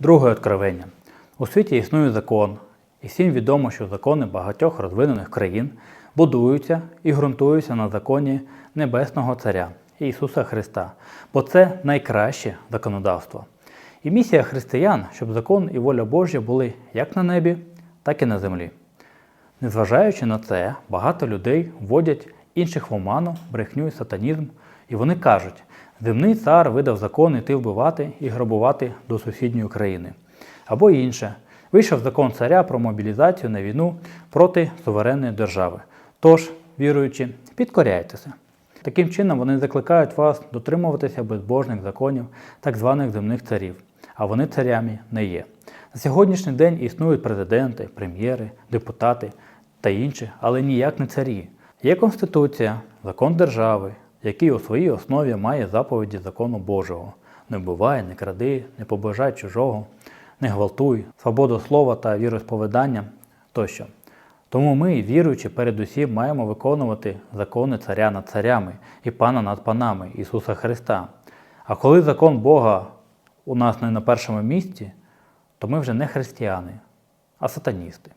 Друге откровення. У світі існує закон, і всім відомо, що закони багатьох розвинених країн будуються і ґрунтуються на законі Небесного Царя Ісуса Христа, бо це найкраще законодавство. І місія християн, щоб закон і воля Божя були як на небі, так і на землі. Незважаючи на це, багато людей вводять інших в оману, брехню і сатанізм, і вони кажуть, земний цар видав закон іти вбивати і грабувати до сусідньої країни. Або інше, вийшов закон царя про мобілізацію на війну проти суверенної держави. Тож, віруючи, підкоряйтеся. Таким чином вони закликають вас дотримуватися безбожних законів так званих земних царів, а вони царями не є. На сьогоднішній день існують президенти, прем'єри, депутати та інші, але ніяк не царі. Є Конституція, закон держави, який у своїй основі має заповіді закону Божого. Не вбивай, не кради, не побажай чужого, не гвалтуй, свободу слова та віросповідання тощо. Тому ми, віруючи, передусім маємо виконувати закони царя над царями і пана над панами Ісуса Христа. А коли закон Бога у нас не на першому місці, то ми вже не християни, а сатаністи.